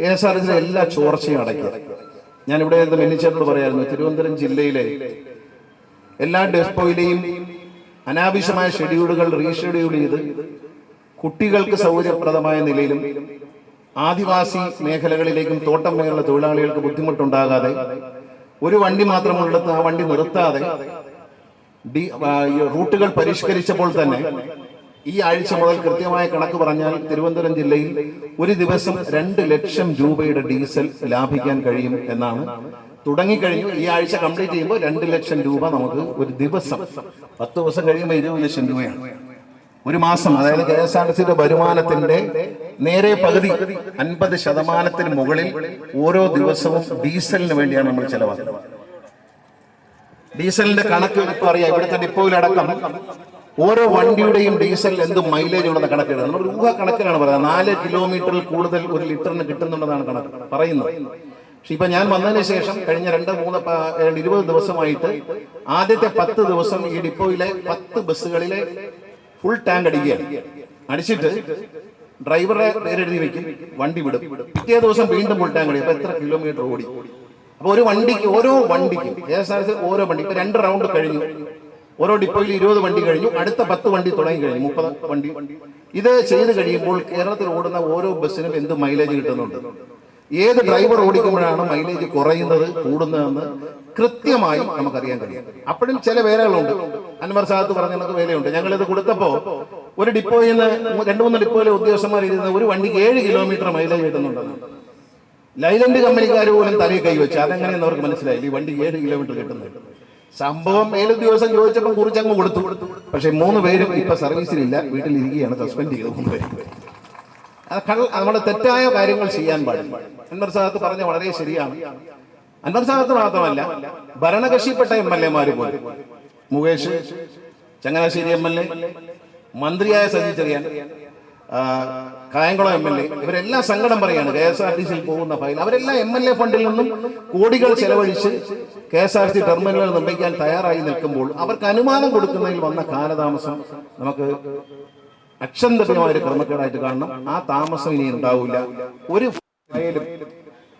ടിസിലെ എല്ലാ ചോർച്ചയും അടയ്ക്കുക. ഞാൻ ഇവിടെ മെന്നിച്ചേട്ടോട് പറയായിരുന്നു തിരുവനന്തപുരം ജില്ലയിലെ എല്ലാ ഡെസ്പോയിലെയും അനാവശ്യമായ ഷെഡ്യൂളുകൾ റീഷെഡ്യൂൾ ചെയ്ത് കുട്ടികൾക്ക് സൗകര്യപ്രദമായ നിലയിലും ആദിവാസി മേഖലകളിലേക്കും തോട്ടം മേഖല തൊഴിലാളികൾക്ക് ബുദ്ധിമുട്ടുണ്ടാകാതെ ഒരു വണ്ടി മാത്രമുള്ളിടത്ത് ആ വണ്ടി നിർത്താതെ റൂട്ടുകൾ പരിഷ്കരിച്ചപ്പോൾ തന്നെ ഈ ആഴ്ച മുതൽ കൃത്യമായ കണക്ക് പറഞ്ഞാൽ തിരുവനന്തപുരം ജില്ലയിൽ ഒരു ദിവസം രണ്ട് ലക്ഷം രൂപയുടെ ഡീസൽ ലാഭിക്കാൻ കഴിയും എന്നാണ്. തുടങ്ങിക്കഴിഞ്ഞു ഈ ആഴ്ച കംപ്ലീറ്റ് ചെയ്യുമ്പോൾ രണ്ട് ലക്ഷം രൂപ നമുക്ക് ഒരു ദിവസം പത്ത് ദിവസം കഴിയുമ്പോൾ ഇരുപത് ലക്ഷം രൂപയാണ്. ഒരു മാസം അതായത് കെ എസ് ആർ ടി സിയുടെ വരുമാനത്തിന്റെ നേരെ പകുതി അൻപത് ശതമാനത്തിന് മുകളിൽ ഓരോ ദിവസവും ഡീസലിന് വേണ്ടിയാണ് നമ്മൾ ചെലവാക്കുന്നത്. ഡീസലിന്റെ കണക്ക് ഇപ്പൊ അറിയാം ഇവിടുത്തെ ഡിപ്പോയിലടക്കം ഓരോ വണ്ടിയുടെയും ഡീസലിൽ എന്ത് മൈലേജ് ഉണ്ടെന്ന് കണക്കെടുക്കുക നമ്മൾ ഊഹ കണക്കിലാണ് പറയുന്നത്. നാല് കിലോമീറ്ററിൽ കൂടുതൽ ഒരു ലിറ്ററിന് കിട്ടുന്നുണ്ടെന്നാണ് കണക്ക്. പറയുന്നത്. പക്ഷെ ഇപ്പൊ ഞാൻ വന്നതിന് ശേഷം കഴിഞ്ഞ രണ്ട് മൂന്ന് ഇരുപത് ദിവസമായിട്ട് ആദ്യത്തെ പത്ത് ദിവസം ഈ ഡിപ്പോയിലെ പത്ത് ബസ്സുകളിലെ ഫുൾ ടാങ്ക് അടിക്കുകയാണ്. അടിച്ചിട്ട് ഡ്രൈവറെ പേരെഴുതി വെക്കും വണ്ടി വിടും. പിറ്റേ ദിവസം വീണ്ടും ഫുൾ ടാങ്ക് അടിക്കും. അപ്പൊ എത്ര കിലോമീറ്റർ ഓടി? അപ്പൊ ഒരു വണ്ടിക്ക് ഓരോ വണ്ടിക്കും കെ എസ് ആർ ടി ഓരോ വണ്ടി ഇപ്പൊ രണ്ട് റൗണ്ട് കഴിഞ്ഞു. ഓരോ ഡിപ്പോയിൽ ഇരുപത് വണ്ടി കഴിഞ്ഞു അടുത്ത പത്ത് വണ്ടി തുടങ്ങി കഴിഞ്ഞു മുപ്പത് വണ്ടി. ഇത് ചെയ്ത് കഴിയുമ്പോൾ കേരളത്തിൽ ഓടുന്ന ഓരോ ബസ്സിനും എന്ത് മൈലേജ് കിട്ടുന്നുണ്ട്? ഏത് ഡ്രൈവർ ഓടിക്കുമ്പോഴാണ് മൈലേജ് കുറയുന്നത് കൂടുന്നതെന്ന് കൃത്യമായി നമുക്കറിയാൻ കഴിയും. അപ്പോഴും ചില വേലകളുണ്ട്. അൻവർ സാദത്ത് പറഞ്ഞ നമുക്ക് വേലയുണ്ട്. ഞങ്ങളിത് ഇത് കൊടുത്തപ്പോ ഒരു ഡിപ്പോയിൽ നിന്ന് രണ്ട് മൂന്ന് ഡിപ്പോയിലെ ഉദ്യോഗസ്ഥന്മാർ ഇരുന്ന് ഒരു വണ്ടിക്ക് ഏഴ് കിലോമീറ്റർ മൈലേജ് കിട്ടുന്നുണ്ടെന്ന്. ലൈലൻഡ് കമ്പനിക്കാർ പോലും തലയിൽ കൈവച്ചു അതെങ്ങനെയെന്ന് അവർക്ക് മനസ്സിലായി ഈ വണ്ടി ഏഴ് കിലോമീറ്റർ കിട്ടുന്നത്. സംഭവം മേലുദ്യോഗസ്ഥൻ ചോദിച്ചപ്പോൾ കുറിച്ചങ്ങ് കൊടുത്തു. പക്ഷെ മൂന്ന് പേരും ഇപ്പൊ സർവീസിലില്ല വീട്ടിലിരിക്കുകയാണ് സസ്പെൻഡ് ചെയ്ത്. മൂന്ന് പേരും നമ്മുടെ തെറ്റായ കാര്യങ്ങൾ ചെയ്യാൻ പാടില്ല. അൻവർ സാദത്ത് പറഞ്ഞ വളരെ ശരിയാണ്. അൻവർ സാദത്ത് മാത്രമല്ല ഭരണകക്ഷിപ്പെട്ട എം എൽ എമാര് പോലും. Mukesh Changanassery M L A മന്ത്രിയായ Saji Cherian. Kayamkulam M L A. ഇവരെല്ലാം സങ്കടം പറയാണ്. കെ എസ് ആർ ടി സിയിൽ പോകുന്ന ഫയൽ. അവരെല്ലാം എം എൽ എ ഫണ്ടിൽ നിന്നും കോടികൾ ചെലവഴിച്ച് കെ എസ് ആർ ടി ടെർമിനലുകൾ നിർമ്മിക്കാൻ തയ്യാറായി നിൽക്കുമ്പോൾ അവർക്ക് അനുമാനം കൊടുക്കുന്നതിൽ വന്ന കാലതാമസം നമുക്ക് അക്ഷന്തരമായ ഒരു ക്രമക്കേടായിട്ട് കാണണം. ആ താമസം ഇനി ഉണ്ടാവില്ല. ഒരു ഫയലും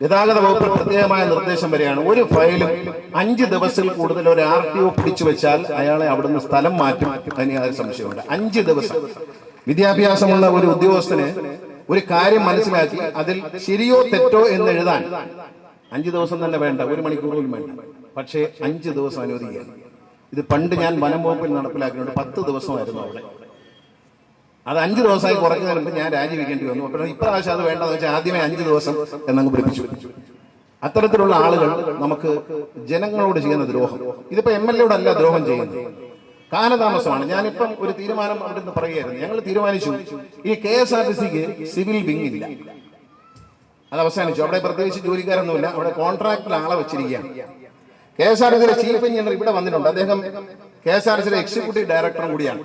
ഗതാഗത വകുപ്പ് പ്രത്യേകമായ നിർദ്ദേശം വരെയാണ്. ഒരു ഫയലും അഞ്ച് ദിവസത്തിൽ കൂടുതൽ ഒരു ആർ ടി ഒ പിടിച്ചു വെച്ചാൽ അയാളെ അവിടുന്ന് സ്ഥലം മാറ്റും. അതിന് യാതൊരു സംശയമുണ്ട് അഞ്ച് ദിവസം. വിദ്യാഭ്യാസമുള്ള ഒരു ഉദ്യോഗസ്ഥന് ഒരു കാര്യം മനസ്സിലാക്കി അതിൽ ശരിയോ തെറ്റോ എന്ന് എഴുതാൻ. അഞ്ചു ദിവസം തന്നെ വേണ്ട ഒരു മണിക്കൂർ പോലും വേണ്ട. പക്ഷേ അഞ്ച് ദിവസം അനുവദിക്കുക ഇത് പണ്ട് ഞാൻ വനം വകുപ്പിൽ നടപ്പിലാക്കിയിട്ടുണ്ട്. പത്ത് ദിവസമായിരുന്നു അവിടെ. അത് അഞ്ച് ദിവസമായി കുറഞ്ഞു മുമ്പ് ഞാൻ രാജിവെക്കേണ്ടി വന്നു. അപ്പോൾ ഇപ്രാവശ്യം അത് വേണ്ടെന്ന് വെച്ചാൽ ആദ്യമേ അഞ്ച് ദിവസം എന്നങ്ങ് പിടിപ്പിച്ചു. അത്തരത്തിലുള്ള ആളുകൾ നമുക്ക് ജനങ്ങളോട് ചെയ്യുന്ന ദ്രോഹം. ഇതിപ്പോ എം എൽ എയോടല്ല ദ്രോഹം ചെയ്യുന്നത്. കാലതാമസമാണ്. ഞാനിപ്പം ഒരു തീരുമാനം അവിടെ നിന്ന് പറയുകയായിരുന്നു. ഞങ്ങൾ തീരുമാനിച്ചു ഈ കെ എസ് ആർ ടി സിക്ക് സിവിൽ വിങ് ഇല്ല അത് അവസാനിച്ചു. അവിടെ പ്രത്യേകിച്ച് ജോലിക്കാരൊന്നുമില്ല. അവിടെ കോൺട്രാക്ടിൽ ആളെ വെച്ചിരിക്കുകയാണ്. കെ എസ് ആർ ടി സിയുടെ ചീഫ് എഞ്ചിനീയർ ഇവിടെ വന്നിട്ടുണ്ട്. അദ്ദേഹം കെ എസ് ആർ ടി സിയുടെ എക്സിക്യൂട്ടീവ് ഡയറക്ടറും കൂടിയാണ്.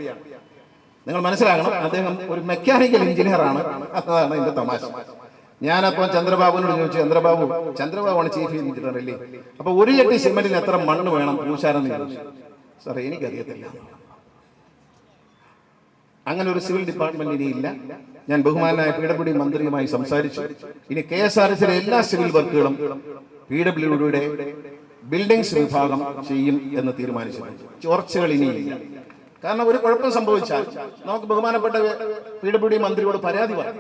നിങ്ങൾ മനസ്സിലാക്കണം അദ്ദേഹം ഒരു മെക്കാനിക്കൽ എഞ്ചിനീയർ ആണ് അതാണ് എന്റെ തമാശ. ഞാനപ്പോ ചന്ദ്രബാബുവിനോട് ചോദിച്ചു ചന്ദ്രബാബു ചന്ദ്രബാബുവാണ് ചീഫ് എഞ്ചിനീയർ അല്ലേ? അപ്പൊ ഒരു ചട്ടി സിമെന്റിന് എത്ര മണ്ണ് വേണം? പൂശാരെന്ന് ചോദിച്ചു. സാറേ എനിക്കറിയത്തില്ല. അങ്ങനെ ഒരു സിവിൽ ഡിപ്പാർട്ട്മെന്റ് ഇനിയില്ല ഞാൻ ബഹുമാനായ പി ഡബ്ല്യു മന്ത്രിയുമായി സംസാരിച്ചു. ഇനി കെ എസ് ആർ എസിലെ എല്ലാ സിവിൽ വർക്കുകളും പി ഡബ്ല്യു ഡിയുടെ ബിൽഡിംഗ്സ് വിഭാഗം ചെയ്യും എന്ന് തീരുമാനിച്ചു ചോർച്ചകൾ ഇനിയില്ല കാരണം ഒരു കുഴപ്പം സംഭവിച്ചാൽ നമുക്ക് ബഹുമാനപ്പെട്ട പി ഡബ്ല്യു ഡി മന്ത്രിയോട് പരാതി പറയാം.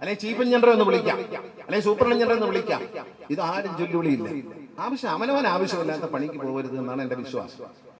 അല്ലെങ്കിൽ ചീഫ് എഞ്ചിനീയർ എന്ന് വിളിക്കാം. അല്ലെങ്കിൽ സൂപ്പർ എഞ്ചിനീയർ എന്ന് വിളിക്കാം. ഇത് ആരും ചൊല്ലുവിളിയില്ല. ആവശ്യം അവനവൻ ആവശ്യമില്ലാത്ത പണിക്ക് പോകരുത് എന്നാണ് എന്റെ വിശ്വാസം.